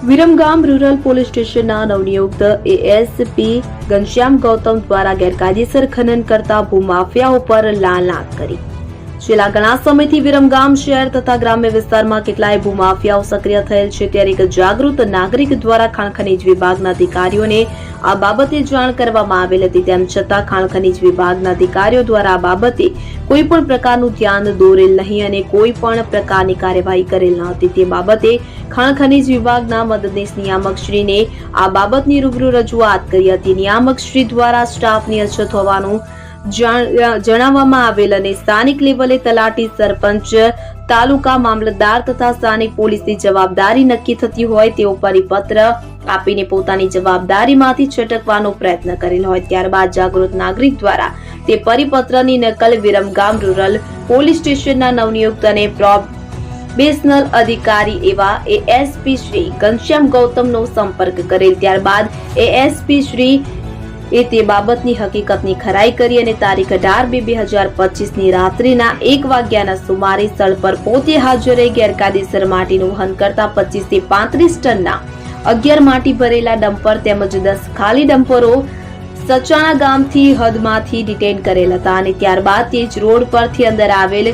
Viramgam rural police સ્ટેશનના નવનિયુક્ત ASP Ghanshyam Gautam દ્વારા ગેરકાયદેસર ખનન કરતા ભૂમાફિયા ઉપર લાલાક કરી. છેલ્લા ઘણા સમયથી વિરમગામ શહેર તથા ગ્રામ્ય વિસ્તારમાં કેટલાય ભૂમાફિયાઓ સક્રિય થયેલ છે. ત્યારે એક જાગૃત નાગરિક દ્વારા ખાણ ખનીજ વિભાગના અધિકારીઓને આ બાબતે જાણ કરવામાં આવેલ હતી. તેમ છતાં ખાણ ખનીજ વિભાગના અધિકારીઓ દ્વારા આ બાબતે કોઈ પણ પ્રકારનું ધ્યાન દોરેલ નહીં અને કોઈ પણ પ્રકારની કાર્યવાહી કરેલ ન હતી. તે બાબતે ખાણ ખનીજ વિભાગના મદદનીશ નિયામકશ્રીને આ બાબતની રૂબરૂ રજૂઆત કરી હતી. નિયામકશ્રી દ્વારા સ્ટાફની અછત હોવાનું જણાવવામાં આવેલ અને સ્થાનિક લેવલે તલાટી સરપંચ, તાલુકા મામલતદાર તથા સ્થાનિક પોલીસની જવાબદારી નક્કી થતી હોય તેવો પરિપત્ર આપીને પોતાની જવાબદારીમાંથી છટકવાનો પ્રયત્ન કરેલ હોય. ત્યારબાદ જાગૃત નાગરિક દ્વારા તે પરિપત્રની નકલ વિરમગામ રૂરલ પોલીસ સ્ટેશનના નવનિયુક્ત અને પ્રોબેશનલ અધિકારી એવા એએસપી શ્રી ઘનશ્યામ ગૌતમનો સંપર્ક કરેલ. ત્યારબાદ એએસપી શ્રી એ તે બાબતની હકીકતની ખરાઈ કરી અને તારીખ અઢાર બે બે હજાર પચીસની રાત્રિના એક વાગ્યાના સુમારે સ્થળ પર પોતે હાજર રહી ગેરકાયદેસર માટીનું વહન કરતા પચીસથી પાંત્રીસ ટનના અગિયાર માટી ભરેલા ડમ્પર તેમજ દસ ખાલી ડમ્પરો સચાણા ગામથી હદમાંથી ડિટેન કરેલ હતા અને ત્યારબાદ તે જ રોડ પરથી અંદર આવેલ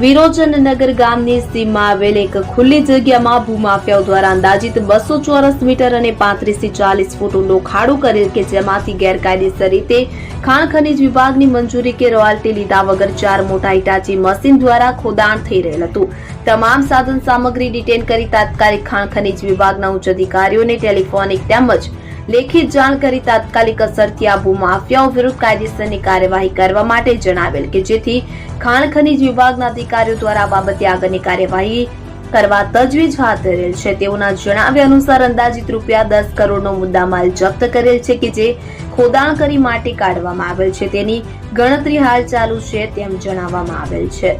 વિરોચનનગર ગામની સીમમાં આવેલ એક ખુલ્લી જગ્યામાં ભૂમાફિયાઓ દ્વારા અંદાજિત બસો ચોરસ મીટર અને પાંત્રીસથી ચાલીસ ફૂટ ઊંડો ખાડો કરેલ કે જેમાંથી ગેરકાયદેસર રીતે ખાણ ખનીજ વિભાગની મંજૂરી કે રોયલ્ટી લીધા વગર ચાર મોટા ઇટાચી મશીન દ્વારા ખોદાણ થઈ રહેલ હતું. તમામ સાધન સામગ્રી ડિટેન કરી તાત્કાલિક ખાણ ખનીજ વિભાગના ઉચ્ચ અધિકારીઓને ટેલિફોનિક તેમજ લેખિત જાણ કરી તાત્કાલિક અસરથી આ ભૂમાફિયાઓ વિરુદ્ધ કાયદેસરની કાર્યવાહી કરવા માટે જણાવેલ કે જેથી ખાણ ખનીજ વિભાગના અધિકારીઓ દ્વારા આ બાબતે આગળની કાર્યવાહી કરવા તજવીજ હાથ ધરેલ છે. તેઓના જણાવ્યા અનુસાર અંદાજિત રૂપિયા દસ કરોડનો મુદ્દામાલ જપ્ત કરેલ છે કે જે ખોદાણ કરી માટી કાઢવામાં આવેલ છે. તેની ગણતરી હાલ ચાલુ છે તેમ જણાવવામાં આવેલ છે.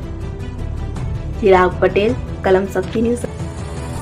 ચિરાગ પટેલ, કલમ શક્તિ ન્યૂઝ